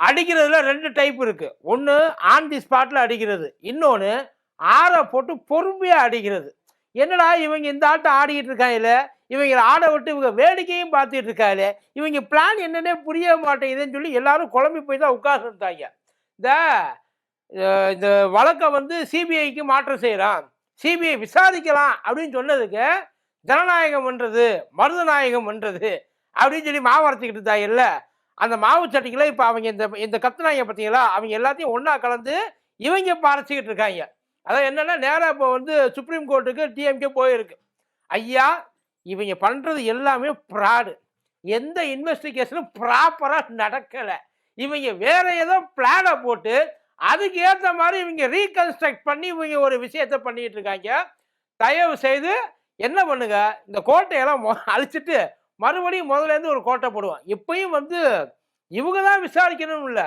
அடிக்கிறதுல ரெண்டு டைப் இருக்குது ஒன்று ஆன் தி ஸ்பாட்டில் அடிக்கிறது. இன்னொன்று ஆற போட்டு பொறுமையாக அடிக்கிறது. என்னடா இவங்க இந்த ஆட்டம் ஆடிக்கிட்டு இருக்காங்கல்ல இவங்க ஆட விட்டு இவங்க வேடிக்கையும் பார்த்துட்டு இருக்காங்களே இவங்க பிளான் என்னன்னே புரிய மாட்டேங்குதுன்னு சொல்லி எல்லாரும் குழம்பி போய் தான் உட்கார்ந்துருந்தாங்க இந்த இந்த வழக்கை வந்து சிபிஐக்கு மாற்றம் செய்கிறான் சிபிஐ விசாரிக்கலாம் அப்படின்னு சொன்னதுக்கு ஜனநாயகம் பண்ணுறது மருதநாயகம் பண்ணுறது அப்படின்னு சொல்லி மாவரத்துக்கிட்டு அரைச்சிக்கிட்டு இருந்தாங்கல்ல அந்த மாவு சட்டிகளை இப்போ அவங்க இந்த இந்த கத்துனாங்க பார்த்தீங்களா அவங்க எல்லாத்தையும் ஒன்றா கலந்து இவங்க பறைச்சிக்கிட்டு இருக்காங்க. அதான் என்னென்னா நேராக இப்போ வந்து சுப்ரீம் கோர்ட்டுக்கு டிஎம்கே போயிருக்கு. ஐயா இவங்க பண்ணுறது எல்லாமே ப்ராடு எந்த இன்வெஸ்டிகேஷனும் ப்ராப்பராக நடக்கலை. இவங்க வேற ஏதோ பிளானை போட்டு அதுக்கு ஏற்ற மாதிரி இவங்க ரீகன்ஸ்ட்ரக்ட் பண்ணி இவங்க ஒரு விஷயத்த பண்ணிக்கிட்டு இருக்காங்க. தயவு செய்து என்ன பண்ணுங்க? இந்த கோட்டையெல்லாம் மொ- அழிச்சிட்டு மறுபடியும் முதல்ல இருந்து ஒரு கோட்டை போடுவான். இப்பயும் வந்து இவங்க தான் விசாரிக்கணும் இல்லை.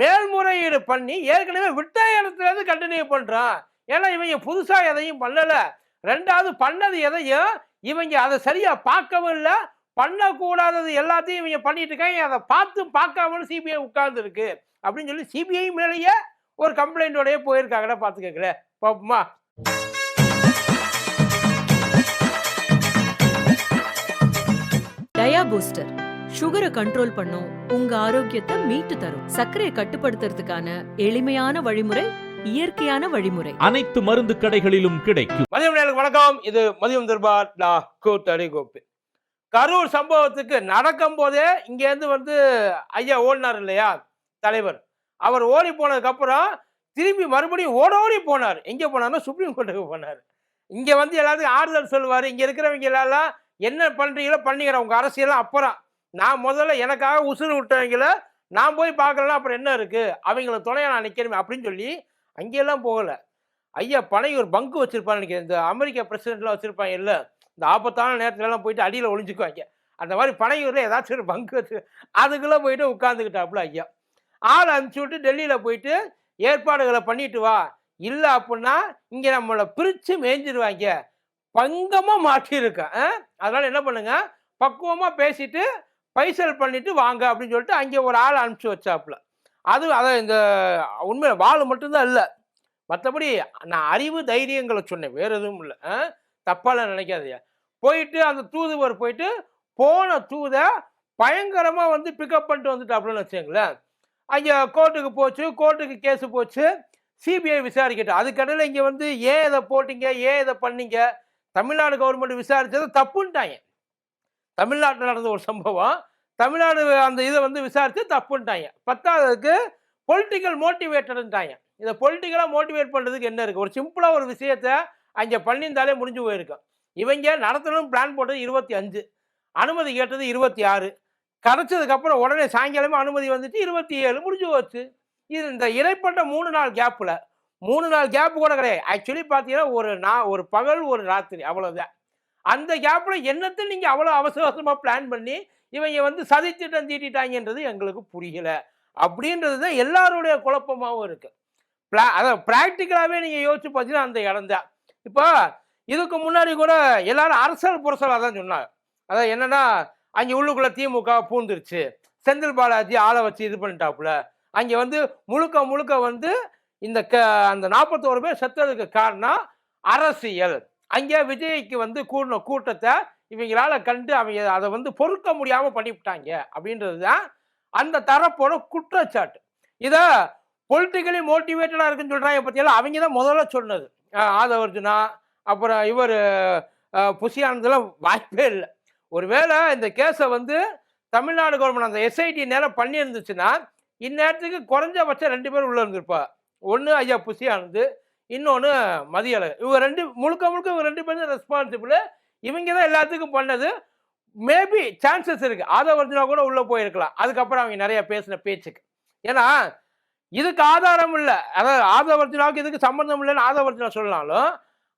மேல்முறையீடு பண்ணி ஏற்கனவே விட்ட இடத்துலேருந்து கண்டினியூ பண்ணுறான் ஏன்னா இவங்க புதுசாக எதையும் பண்ணலை. ரெண்டாவது பண்ணது எதையும் இவங்க அதை சரியாக பார்க்கவும் இல்லை. பண்ணக்கூடாதது எல்லாத்தையும் இவங்க பண்ணிட்டு இருக்காங்க. அதை பார்த்து பார்க்காமலும் சிபிஐ உட்கார்ந்துருக்கு. அப்படின்னு சொல்லி சிபிஐ மேலேயே ஒரு கம்ப்ளைண்டோடய போயிருக்காங்கடா பார்த்து கேட்கல பாப்போமா? டயா பூஸ்டர் சுகரை கண்ட்ரோல் பண்ணும் உங்க ஆரோக்கியத்தை மீட்டு தரும். சர்க்கரையை கட்டுப்படுத்துறதுக்கான எளிமையான வழிமுறை இயற்கையான வழிமுறை. அனைத்து மருந்து கடைகளிலும் கிடைக்கும். மதியம் வணக்கம். இது மதியம் தர்பார் நான் கூத்தடி கோப்பி. கரூர் சம்பவத்துக்கு நடக்கும் போதே இங்கேருந்து வந்து ஐயா ஓடினார் இல்லையா தலைவர். அவர் ஓடி போனதுக்கு அப்புறம் திரும்பி மறுபடியும் ஓட ஓடி போனார். எங்கே போனார்னா சுப்ரீம் கோர்ட்டுக்கு போனார். இங்கே வந்து எல்லாத்துக்கும் ஆறுதல் சொல்லுவார். இங்கே இருக்கிறவங்க எல்லாம் என்ன பண்ணுறீங்களோ பண்ணிக்கிறேன். உங்கள் அரசியலாம் அப்புறம். நான் முதல்ல எனக்காக உசுறு விட்டவங்கள நான் போய் பார்க்கலாம் அப்புறம் என்ன இருக்குது அவங்கள துணையை நான் நிற்கணுமே அப்படின்னு சொல்லி அங்கேயெல்லாம் போகலை. ஐயா பனையூர் பங்கு வச்சிருப்பான்னு நினைக்கிறேன். இந்த அமெரிக்கா பிரசிடென்ட்லாம் வச்சுருப்பாங்க. இல்லை இந்த ஆபத்தான நேரத்துலலாம் போயிட்டு அடியில் ஒழிஞ்சுக்குவாங்க அந்த மாதிரி பனையூரில் ஏதாச்சும் ஒரு பங்கு வச்சு அதுக்குள்ளே போயிட்டு உட்காந்துக்கிட்டாப்புல ஐயா. ஆள் அனுப்பிச்சு விட்டு டெல்லியில் போயிட்டு ஏற்பாடுகளை பண்ணிட்டு வா. இல்லை அப்படின்னா இங்கே நம்மளை பிரிச்சு மேய்ஞ்சிருவாங்க. பங்கமாக மாற்றியிருக்கேன் ஆ? என்ன பண்ணுங்க? பக்குவமாக பேசிட்டு பைசல் பண்ணிட்டு வாங்க அப்படின்னு சொல்லிட்டு அங்கே ஒரு ஆள் அனுப்பிச்சு வச்சாப்புல. அது அதை இந்த உண்மை வாழ் மட்டும்தான் இல்லை. மற்றபடி நான் அறிவு தைரியங்களை சொன்னேன். வேற எதுவும் இல்லை தப்பாலாம் நினைக்காதீங்க. போயிட்டு அந்த தூதுவர் போயிட்டு போன தூதை பயங்கரமாக வந்து பிக்கப் பண்ணிட்டு வந்துட்டாப்புலன்னு வச்சுங்களேன் அங்கே கோர்ட்டுக்கு போச்சு கோர்ட்டுக்கு கேஸு போச்சு. சிபிஐ விசாரிக்கட்டும். அதுக்கடையில் இங்கே வந்து ஏன் இதை போட்டீங்க ஏன் இதை பண்ணீங்க? தமிழ்நாடு கவர்மெண்ட் விசாரித்தது தப்புன்ட்டாங்க. தமிழ்நாட்டில் நடந்த ஒரு சம்பவம். தமிழ்நாடு அந்த இதை வந்து விசாரித்து தப்புன்ட்டாங்க. பத்தாவதுக்கு பொலிட்டிக்கல் மோட்டிவேட்டடுன்ட்டாங்க இதை பொலிட்டிக்கலாக மோட்டிவேட் பண்ணுறதுக்கு என்ன இருக்குது ஒரு சிம்பிளாக ஒரு விஷயத்த அங்கே பண்ணியிருந்தாலே முடிஞ்சு போயிருக்கும். இவங்க நடத்தணும் பிளான் போட்டது இருபத்தி அஞ்சு. அனுமதி கேட்டது இருபத்தி ஆறு. கரைச்சதுக்கப்புறம் உடனே சாயங்காலமே அனுமதி வந்துட்டு இருபத்தி ஏழு முடிஞ்சு போச்சு. இது இந்த இடைப்பட்ட மூணு நாள் கேப்பில் மூணு நாள் கேப்பு கூட கிடையாது. ஆக்சுவலி பார்த்தீங்கன்னா ஒரு நா ஒரு பகல் ஒரு ராத்திரி அவ்வளோதான் அந்த கேப்பில் என்னத்தை நீங்கள் அவ்வளோ அவசர அவசரமாக பிளான் பண்ணி இவங்க வந்து சதித்திட்டம் தீட்டிட்டாங்கன்றது எங்களுக்கு புரியல. அப்படின்றது தான் எல்லாருடைய குழப்பமாகவும் இருக்குது பிளா அதான் ப்ராக்டிக்கலாகவே நீங்கள் யோசிச்சு பார்த்தீங்கன்னா அந்த இடம் தான். இப்போ இதுக்கு முன்னாடி கூட எல்லாரும் அரசல் புரசலாக தான் சொன்னாங்க. அதான் என்னன்னா அங்கே உள்ளுக்குள்ளே திமுக பூந்துருச்சு. செந்தில் பாலாஜி ஆளை வச்சு இது பண்ணிட்டாப்புல. அங்கே வந்து முழுக்க முழுக்க வந்து இந்த க அந்த நாற்பத்தோரு பேர் செத்ததுக்கு காரணம் அரசியல். அங்கே விஜய்க்கு வந்து கூடின கூட்டத்தை இவங்களால கண்டு அவங்க அதை வந்து பொறுக்க முடியாமல் பண்ணிவிட்டாங்க அப்படின்றது தான் அந்த தரப்போட குற்றச்சாட்டு. இதை பொலிட்டிக்கலி மோட்டிவேட்டடாக இருக்குன்னு சொல்கிறாங்க பற்றியெல்லாம் அவங்க தான் முதல்ல சொன்னது. ஆதவர்ஜுனா அப்புறம் இவர் புசியானதுலாம் வாய்ப்பே இல்லை. ஒருவேளை இந்த கேஸை வந்து தமிழ்நாடு கவர்மெண்ட் அந்த எஸ்ஐடி நேரம் பண்ணியிருந்துச்சுன்னா இந்நேரத்துக்கு குறைஞ்சபட்சம் ரெண்டு பேர் உள்ளே இருந்திருப்பா ஒன்று ஐயா புசியானது இன்னொன்று மதியழகன் இவங்க ரெண்டு முழுக்க முழுக்க இவங்க ரெண்டு பேரும் ரெஸ்பான்சிபிள் இவங்க தான் எல்லாத்துக்கும் பண்ணது. மேபி சான்சஸ் இருக்குது ஆதவர்ஜுனா கூட உள்ளே போயிருக்கலாம். அதுக்கப்புறம் அவங்க நிறைய பேசின பேச்சுக்கு. ஏன்னா இதுக்கு ஆதாரம் இல்லை. அதாவது ஆதவர்ஜுனாவுக்கு இதுக்கு சம்மந்தம் இல்லைன்னு ஆதவர்ஜுனா சொல்லலாலும்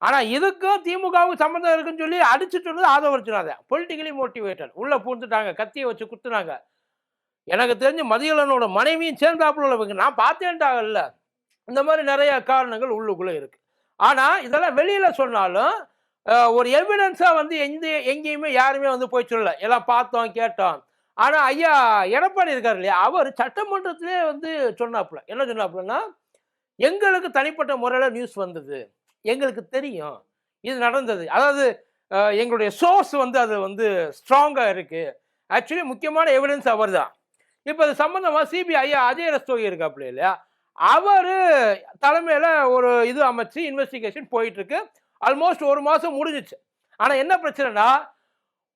ஆனால் இதுக்கும் திமுகவுக்கு சம்மந்தம் இருக்குன்னு சொல்லி அடிச்சுட்டு வந்தது ஆதவர்ஜுனா தான். பொலிட்டிக்கலி மோட்டிவேட்டட் உள்ளே பூந்துட்டாங்க. கத்தியை வச்சு குத்துனாங்க. எனக்கு தெரிஞ்சு மதியலனோட மனைவியும் சேர்ந்தாப்புல உள்ளவங்க நான் பார்த்தேன்ட்டாங்கல்ல இந்த மாதிரி நிறைய காரணங்கள் உள்ளுக்குள்ளே இருக்குது ஆனால் இதெல்லாம் வெளியில் சொன்னாலும் ஒரு எவிடன்ஸாக வந்து எந்த எங்கேயுமே யாருமே வந்து போய் சொல்லல. எல்லாம் பார்த்தோம் கேட்டோம். ஆனால் ஐயா எடப்பாடி இருக்கார் இல்லையா? அவர் சட்டமன்றத்திலே வந்து சொன்னாப்புல. என்ன சொன்னாப்புலன்னா எங்களுக்கு தனிப்பட்ட முறையில் நியூஸ் வந்தது. எங்களுக்கு தெரியும். இது நடந்தது. அதாவது எங்களுடைய சோர்ஸ் வந்து அது வந்து ஸ்ட்ராங்காக இருக்குது ஆக்சுவலி முக்கியமான எவிடன்ஸ் அவர் தான் இப்போ அது சம்மந்தமாக சிபிஐ ஐயா அஜய் ரஸ்தோகி இருக்காப்புல இல்லையா? அவர் தலைமையில் ஒரு இது அமைச்சு இன்வெஸ்டிகேஷன் போயிட்டுருக்கு. ஆல்மோஸ்ட் ஒரு மாதம் முடிஞ்சிச்சு. ஆனால் என்ன பிரச்சனைனா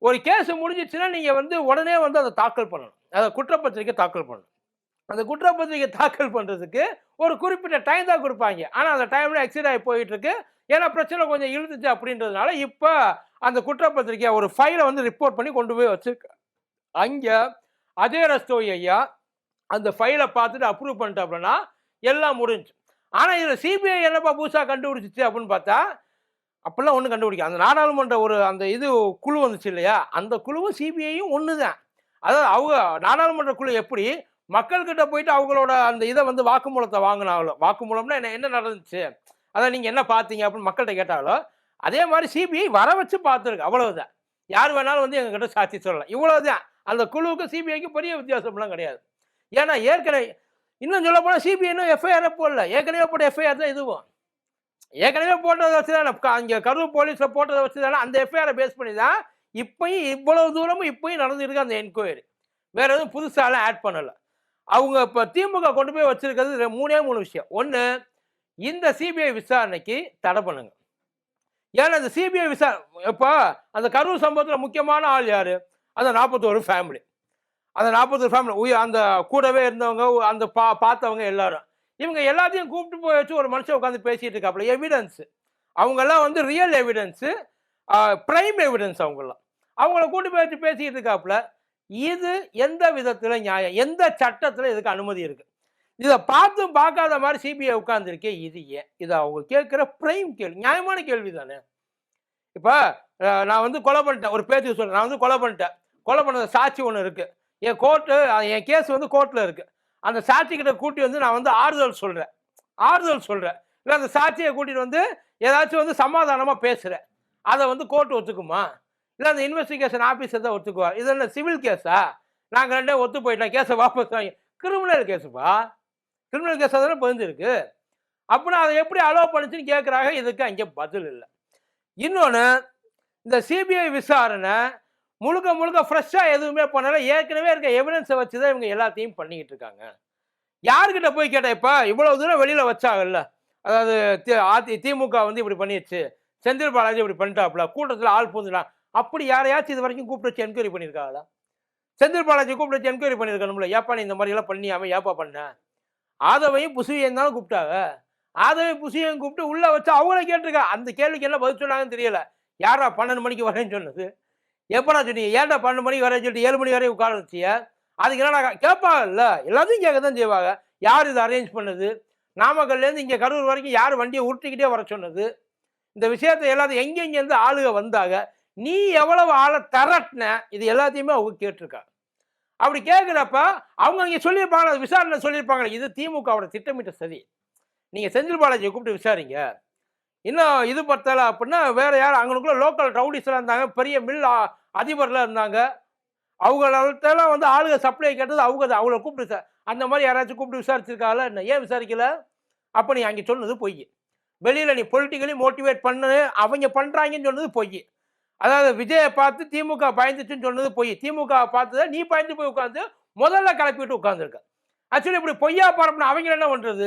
ஒரு கேஸ் முடிஞ்சிச்சுன்னா நீங்கள் வந்து உடனே வந்து அதை தாக்கல் பண்ணணும். அதை குற்றப்பத்திரிக்கை தாக்கல் பண்ணணும். அந்த குற்றப்பத்திரிக்கை தாக்கல் பண்ணுறதுக்கு ஒரு குறிப்பிட்ட டைம் தான் கொடுப்பாங்க. ஆனால் அந்த டைமில் எக்ஸிட் ஆகி போயிட்டுருக்கு. ஏன்னா பிரச்சனை கொஞ்சம் இழுத்துச்சு அப்படின்றதுனால இப்போ அந்த குற்றப்பத்திரிக்கை ஒரு ஃபைலை வந்து ரிப்போர்ட் பண்ணி கொண்டு போய் வச்சிருக்க. அங்கே அஜய் ரஸ்தோய் ஐயா அந்த ஃபைலை பார்த்துட்டு அப்ரூவ் பண்ணிட்டாப்புலன்னா எல்லாம் முடிஞ்சு. ஆனால் இதில் சிபிஐ என்னப்பா புதுசாக கண்டுபிடிச்சிச்சு அப்படின்னு பார்த்தா அப்படிலாம் ஒன்றும் கண்டுபிடிக்க அந்த நாடாளுமன்ற ஒரு அந்த இது குழு வந்துச்சு இல்லையா? அந்த குழுவும் சிபிஐயும் ஒன்று தான் அதாவது அவங்க நாடாளுமன்ற குழு எப்படி? மக்கள்கிட்ட போயிட்டு அவங்களோட அந்த இதை வந்து வாக்குமூலத்தை வாங்கினாங்களோ வாக்குமூலம்னா என்ன என்ன நடந்துச்சு? அதை நீங்கள் என்ன பார்த்தீங்க அப்படின்னு மக்கள்கிட்ட கேட்டாலோ அதே மாதிரி சிபிஐ வர வச்சு பார்த்துருக்கு அவ்வளவுதான். யார் வேணாலும் வந்து எங்ககிட்ட சாட்சி சொல்லலாம். இவ்வளவுதான். அந்த குழுவுக்கு சிபிஐக்கு பெரிய வித்தியாசம்லாம் கிடையாது. ஏன்னா ஏற்கனவே இன்னும் சொல்ல போனால் சிபிஐ இன்னும் போடல. ஏற்கனவே போட்ட எஃப்ஐஆர் தான் இதுவும். ஏற்கனவே போட்டதை வச்சு தானே அங்கே கரூர் போலீஸில் போட்டதை வச்சு தானே அந்த எஃப்ஐஆரை பேஸ் பண்ணி தான் இப்பயும் இவ்வளவு தூரமும் இப்பயும் நடந்துருக்கு அந்த என்கொயரி வேற எதுவும் புதுசாலாம் ஆட் பண்ணலை. அவங்க இப்போ திமுக கொண்டு போய் வச்சிருக்கிறது மூணே மூணு விஷயம். ஒன்று இந்த சிபிஐ விசாரணைக்கு தடை பண்ணுங்க. ஏன்னா இந்த சிபிஐ விசாரணை இப்போ அந்த கரூர் சம்பவத்தில் முக்கியமான ஆள் யார்? அந்த நாற்பத்தோரு ஃபேமிலி அந்த நாற்பது ஃபேமிலி உய அந்த கூடவே இருந்தவங்க அந்த பா பார்த்தவங்க எல்லாரும். இவங்க எல்லாத்தையும் கூப்பிட்டு போய் வச்சு ஒரு மனுஷன் உட்காந்து பேசிகிட்டு இருக்காப்புல. எவிடன்ஸு அவங்கெல்லாம் வந்து ரியல் எவிடன்ஸு ப்ரைம் எவிடன்ஸ் அவங்கெல்லாம். அவங்கள கூட்டி போய் வச்சு பேசிக்கிட்டு இருக்காப்புல. இது எந்த விதத்தில் நியாயம்? எந்த சட்டத்தில் இதுக்கு அனுமதி இருக்குது இதை பார்த்தும் பார்க்காத மாதிரி சிபிஐ உட்காந்துருக்கே இது ஏன்? இது அவங்க கேட்குற ப்ரைம் கேள்வி நியாயமான கேள்வி தானே இப்போ நான் வந்து கொலை பண்ணிட்டேன். ஒரு பேச்சுக்கு சொல்கிறேன் நான் வந்து கொலை பண்ணிட்டேன். கொலை பண்ண சாட்சி ஒன்று இருக்குது என் கோர்ட்டு என் கேஸ் வந்து கோர்ட்டில் இருக்குது அந்த சாட்சிக்கிட்ட கூட்டி வந்து நான் வந்து ஆறுதல் சொல்கிறேன் ஆறுதல் சொல்கிறேன் இல்லை அந்த சாட்சியை கூட்டிகிட்டு வந்து ஏதாச்சும் வந்து சமாதானமாக பேசுகிறேன் அதை வந்து கோர்ட் ஒத்துக்குமா? இல்லை அந்த இன்வெஸ்டிகேஷன் ஆஃபீஸர் தான் ஒத்துக்குவார்? இது என்ன சிவில் கேஸா நாங்கள் ரெண்டே ஒத்து போயிட்டோம். கேஸை வாபஸ் வாங்கி கிரிமினல் கேஸுப்பா கிரிமினல் கேஸாக தானே பதிஞ்சிருக்கு. அப்படின்னா அதை எப்படி அலோவ் பண்ணுச்சுன்னு கேட்குறாங்க இதுக்கு அங்கே பதில் இல்லை. இன்னொன்று இந்த சிபிஐ விசாரணை முழுக்க முழுக்க ஃப்ரெஷ்ஷாக எதுவுமே பண்ணல. ஏற்கனவே இருக்க எவிடன்ஸை வச்சு தான் இவங்க எல்லாத்தையும் பண்ணிக்கிட்டு இருக்காங்க. யார்கிட்ட போய் கேட்டால் இப்போ இவ்வளோ தூரம் வெளியில் வச்சாங்கல்ல? அதாவது தி- அதி திமுக வந்து இப்படி பண்ணிடுச்சு செந்தில் பாலாஜி இப்படி பண்ணிட்டாப்புல. கூட்டத்தில் ஆள் பூந்துட்டான். அப்படி யாரையாச்சும் இது வரைக்கும் கூப்பிட்டு வச்சு என்கொயரி பண்ணியிருக்காங்களா செந்தில் பாலாஜி கூப்பிட்டு வச்சு என்கொயரி பண்ணியிருக்கணும்ல ஏப்பா நீ இந்த மாதிரிலாம் பண்ணியாம ஏப்பா பண்ண? ஆதவையும் புசுவையும் தானே கூப்பிட்டாங்க. ஆதவையும் புசுவையும் கூப்பிட்டு உள்ளே வச்சு அவங்கள கேட்டிருக்கா. அந்த கேள்விக்கு என்ன பதில் சொன்னாங்கன்னு தெரியல. யாரா பன்னெண்டு மணிக்கு வரேன்னு சொன்னது? எப்படா சொன்னீங்க? ஏன்டா பன்னெண்டு மணிக்கு வரேன்னு சொல்லிட்டு ஏழு மணி வரையும் உட்கார வச்சிய அதுக்கு என்னடா கேட்பாங்கல்ல? எல்லாத்தையும் கேட்க தான் செய்வாங்க. யார் இதை அரேஞ்ச் பண்ணது? நாமக்கல்லேருந்து இங்கே கரூர் வரைக்கும் யார் வண்டியை உருட்டிக்கிட்டே வர சொன்னது? இந்த விஷயத்தை எல்லாத்தையும் எங்கெங்கேருந்து ஆளுக வந்தாங்க? நீ எவ்வளவு ஆளை தரட்டின? இது எல்லாத்தையுமே அவங்க கேட்டிருக்காங்க. அப்படி கேட்குறப்ப அவங்க இங்கே சொல்லியிருப்பாங்க விசாரணை சொல்லியிருப்பாங்க. இது திமுகவோட திட்டமிட்ட சதி. நீங்கள் செந்தில் பாலாஜியை கூப்பிட்டு விசாரிங்க. இன்னும் இது பத்தலை அப்படின்னா வேறு யார்? அவங்களுக்குள்ளே லோக்கல் ரவுடிஸ்லாம் இருந்தாங்க. பெரிய மில் அதிபர்லாம் இருந்தாங்க. அவங்களெல்லாம் வந்து ஆளுங்க சப்ளை கேட்டது அவங்க தான். அவங்கள கூப்பிட்டு சார் அந்த மாதிரி யாராச்சும் கூப்பிட்டு விசாரிச்சிருக்காங்களா என்ன? ஏன் விசாரிக்கல? அப்போ நீ அங்கே சொன்னது பொய். வெளியில் நீ பொலிட்டிக்கலி மோட்டிவேட் பண்ணு. அவங்க பண்ணுறாங்கன்னு சொன்னது பொய். அதாவது விஜயை பார்த்து திமுக பயந்துச்சுன்னு சொன்னது பொய். திமுக பார்த்து நீ பயந்து போய் உட்காந்து முதல்ல கிளப்பிட்டு உட்காந்துருக்க ஆக்சுவலி இப்படி பொய்யா பரப்புனா அவங்க என்ன பண்ணுறது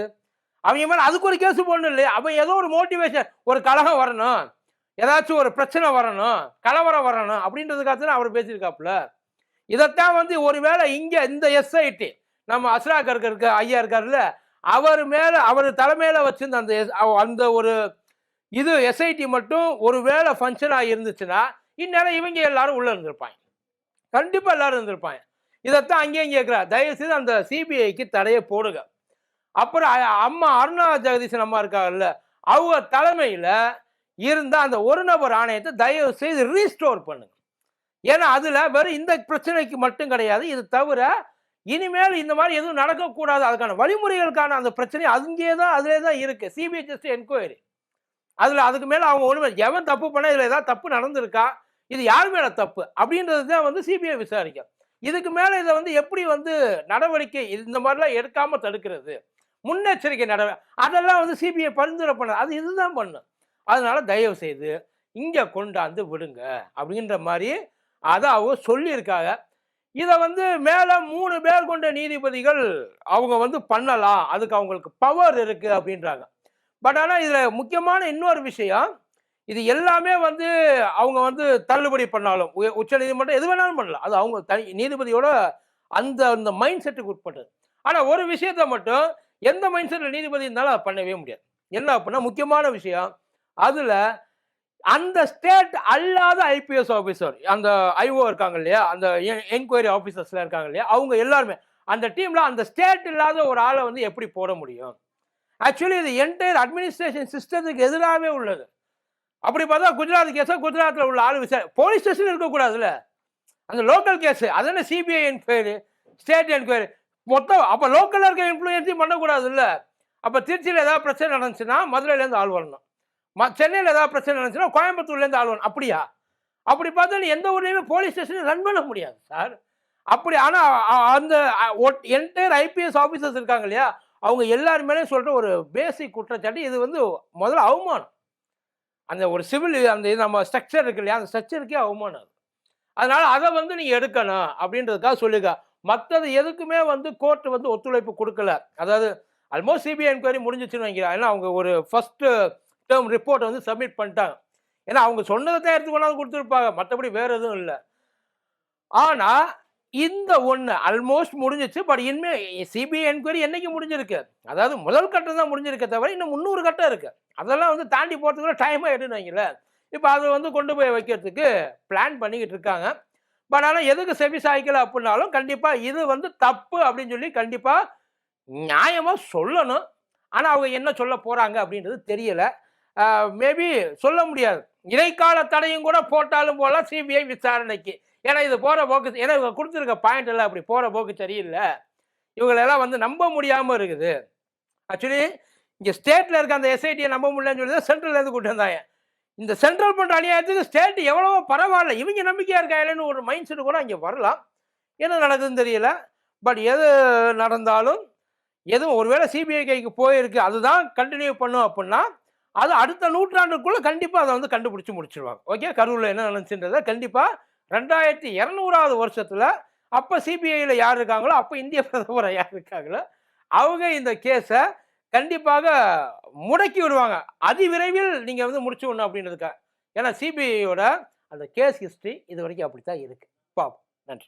அவங்க மேலே அதுக்கு ஒரு கேஸ் போடணும் இல்லையா. அவன் ஏதோ ஒரு மோட்டிவேஷன் ஒரு கலகம் வரணும். ஏதாச்சும் ஒரு பிரச்சனை வரணும் கலவரம் வரணும் அப்படின்றதுக்காக தான் அவர் பேசியிருக்காப்புல. இதைத்தான் வந்து ஒருவேளை இங்கே இந்த எஸ்ஐடி நம்ம அஸ்ராக்கர் இருக்க ஐயா இருக்காருல்ல அவர் மேலே அவர் தலைமையில் வச்சிருந்த அந்த அந்த ஒரு இது எஸ்ஐடி மட்டும் ஒரு வேளை ஃபங்க்ஷனாக இருந்துச்சுன்னா இந்நேரம் இவங்க எல்லாரும் உள்ளே இருந்திருப்பாங்க. கண்டிப்பாக எல்லாரும் இருந்திருப்பாங்க. இதைத்தான் அங்கேயும் கேட்குறா தயவுசெய்து அந்த சிபிஐக்கு தடையை போடுங்க. அப்புறம் அம்மா அருணா ஜெகதீசன் அம்மா இருக்காங்கல்ல அவங்க தலைமையில் இருந்த அந்த ஒரு நபர் ஆணையத்தை தயவு செய்து ரீஸ்டோர் பண்ணுங்க. ஏன்னா அதில் வெறும் இந்த பிரச்சனைக்கு மட்டும் கிடையாது. இது தவிர இனிமேல் இந்த மாதிரி எதுவும் நடக்கக்கூடாது. அதுக்கான வழிமுறைகளுக்கான அந்த பிரச்சனை அங்கேயே தான் அதிலே தான் இருக்குது சிபிஐ ஜஸ்ட் என்கொயரி அதில் அதுக்கு மேலே அவங்க ஒன்றுமே எவன் தப்பு பண்ண இதில் ஏதாவது தப்பு நடந்திருக்கா? இது யார் மேலே தப்பு? அப்படின்றது தான் வந்து சிபிஐ விசாரிக்கும். இதுக்கு மேலே இதை வந்து எப்படி வந்து நடவடிக்கை இந்த மாதிரிலாம் எடுக்காமல் தடுக்கிறது? முன்னெச்சரிக்கை நடவடிக்கை அதெல்லாம் வந்து சிபிஐ பரிந்துரை பண்ண அது இதுதான் பண்ணும். அதனால தயவு செய்து இங்கே கொண்டாந்து விடுங்க அப்படின்ற மாதிரி அதை அவங்க சொல்லியிருக்காங்க. இதை வந்து மேலே மூணு பேர் கொண்ட நீதிபதிகள் அவங்க வந்து பண்ணலாம். அதுக்கு அவங்களுக்கு பவர் இருக்குது அப்படின்றாங்க. பட் ஆனால் இதில் முக்கியமான இன்னொரு விஷயம் இது எல்லாமே வந்து அவங்க வந்து தள்ளுபடி பண்ணாலும் உ- உச்சநீதிமன்றம் எது வேணாலும் பண்ணலாம். அது அவங்க தனி நீதிபதியோட அந்த அந்த மைண்ட் செட்டுக்கு உட்பட்டது. ஆனால் ஒரு விஷயத்தை மட்டும் எந்த மைண்ட் செட்டில் நீதிபதி இருந்தாலும் அதை பண்ணவே முடியாது. என்ன அப்படின்னா முக்கியமான விஷயம் அதில் அந்த ஸ்டேட் அல்லாத ஐபிஎஸ் ஆஃபீஸர் அந்த ஐஓ இருக்காங்க இல்லையா? அந்த என்கொயரி ஆஃபீஸர்ஸில் இருக்காங்க இல்லையா? அவங்க எல்லாருமே அந்த டீமில் அந்த ஸ்டேட் இல்லாத ஒரு ஆளை வந்து எப்படி போட முடியும்? ஆக்சுவலி இது என்டையர் அட்மினிஸ்ட்ரேஷன் சிஸ்டத்துக்கு எதிராகவே உள்ளது. அப்படி பார்த்தா குஜராத் கேஸாக குஜராத்தில் உள்ள ஆள் விசாரி போலீஸ் ஸ்டேஷன் இருக்கக்கூடாதுல்ல அந்த லோக்கல் கேஸு அது சிபிஐ என்கொயரி ஸ்டேட் என்கொயரி மொத்தம் அப்போ லோக்கலில் இருக்க இன்ஃப்ளூயன்ஸையும் பண்ணக்கூடாதுல்ல? அப்போ திருச்சியில் ஏதாவது பிரச்சனை நடந்துச்சுன்னா மதுரையிலேருந்து ஆள் வரணும். சென்னையில் ஏதாவது பிரச்சனை இருந்துச்சுன்னா கோயம்புத்தூர்லேருந்து ஆளுவன் அப்படியா? அப்படி பார்த்தா நீ எந்த ஊர்லேயுமே போலீஸ் ஸ்டேஷன் ரன் பண்ண முடியாது சார் அப்படி ஆனால் அந்த என்டையர் ஐபிஎஸ் ஆஃபீஸர்ஸ் இருக்காங்க இல்லையா? அவங்க எல்லாருமே சொல்கிற ஒரு பேசிக் குற்றச்சாட்டு இது வந்து முதல்ல அவமானம். அந்த ஒரு சிவில் அந்த இது நம்ம ஸ்ட்ரக்சர் இருக்கு இல்லையா? அந்த ஸ்ட்ரக்சருக்கே அவமானம் அது. அதனால் அதை வந்து நீங்கள் எடுக்கணும் அப்படின்றதுக்காக சொல்லுங்க. மற்றது எதுக்குமே வந்து கோர்ட் வந்து ஒத்துழைப்பு கொடுக்கல. அதாவது ஆல்மோஸ்ட் சிபிஐ என்கொயரி முடிஞ்சிச்சுன்னு வைக்கிறேன் ஏன்னா அவங்க ஒரு ஃபஸ்ட்டு டேர்ம் ரிப்போர்ட்டை வந்து சப்மிட் பண்ணிட்டாங்க. ஏன்னா அவங்க சொன்னதை தான் எடுத்து கொண்டாந்து கொடுத்துருப்பாங்க. மற்றபடி வேற எதுவும் இல்லை. ஆனால் இந்த ஒன்று ஆல்மோஸ்ட் முடிஞ்சிச்சு. பட் இனிமேல் சிபிஐ என்கொயரி என்னைக்கு முடிஞ்சிருக்கு? அதாவது முதல் கட்டம் தான் முடிஞ்சிருக்க தவிர இன்னும் முந்நூறு கட்டம் இருக்கு. அதெல்லாம் வந்து தாண்டி போகிறதுக்குள்ள டைமாக எடுனாங்கல்ல வைங்களேன் இப்போ அதை வந்து கொண்டு போய் வைக்கிறதுக்கு பிளான் பண்ணிக்கிட்டு இருக்காங்க. பட் ஆனால் எதுக்கு செவி சாய்க்கல அப்படின்னாலும் கண்டிப்பாக இது வந்து தப்பு அப்படின்னு சொல்லி கண்டிப்பாக நியாயமாக சொல்லணும். ஆனால் அவங்க என்ன சொல்ல போகிறாங்க அப்படின்றது தெரியலை. மேபி சொல்ல முடியாது. இடைக்கால தடையும் கூட போட்டாலும் போகலாம் சிபிஐ விசாரணைக்கு. ஏன்னா இது போகிற போக்கு ஏன்னா இவங்க கொடுத்துருக்க பாயிண்ட் எல்லாம் அப்படி போகிற போக்கு சரியில்லை. இவங்களெல்லாம் வந்து நம்ப முடியாமல் இருக்குது. ஆக்சுவலி இங்கே ஸ்டேட்டில் இருக்க அந்த எஸ்ஐடியை நம்ப முடியலன்னு சொல்லி தான் சென்ட்ரல்லேருந்து கூட்டு வந்தாங்க. இந்த சென்ட்ரல் பண்ணுற அநியாயத்துக்கு ஸ்டேட் எவ்வளவோ பரவாயில்ல. இவங்க நம்பிக்கையாக இருக்காங்களேன்னு ஒரு மைண்ட் செட் கூட இங்கே வரலாம். என்ன நடக்குதுன்னு தெரியல. பட் எது நடந்தாலும் எதுவும் ஒருவேளை சிபிஐ கைக்கு போயிருக்கு அதுதான் கண்டினியூ பண்ணும் அப்படின்னா அது அடுத்த நூற்றாண்டுக்குள்ளே கண்டிப்பாக அதை வந்து கண்டுபிடிச்சி முடிச்சிருவாங்க. ஓகே கரூரில் என்ன நடந்துச்சுன்றதை கண்டிப்பாக ரெண்டாயிரத்தி இரநூறாவது வருஷத்தில் அப்போ சிபிஐயில் யார் இருக்காங்களோ அப்போ இந்திய பிரதமர் யார் இருக்காங்களோ அவங்க இந்த கேஸை கண்டிப்பாக முடக்கி விடுவாங்க. அதிவிரைவில் நீங்கள் வந்து முடிச்சு விடணும் அப்படின்றதுக்காக. ஏன்னா சிபிஐயோட அந்த கேஸ் ஹிஸ்ட்ரி இது வரைக்கும் அப்படி தான் இருக்குது பாப்போம். நன்றி.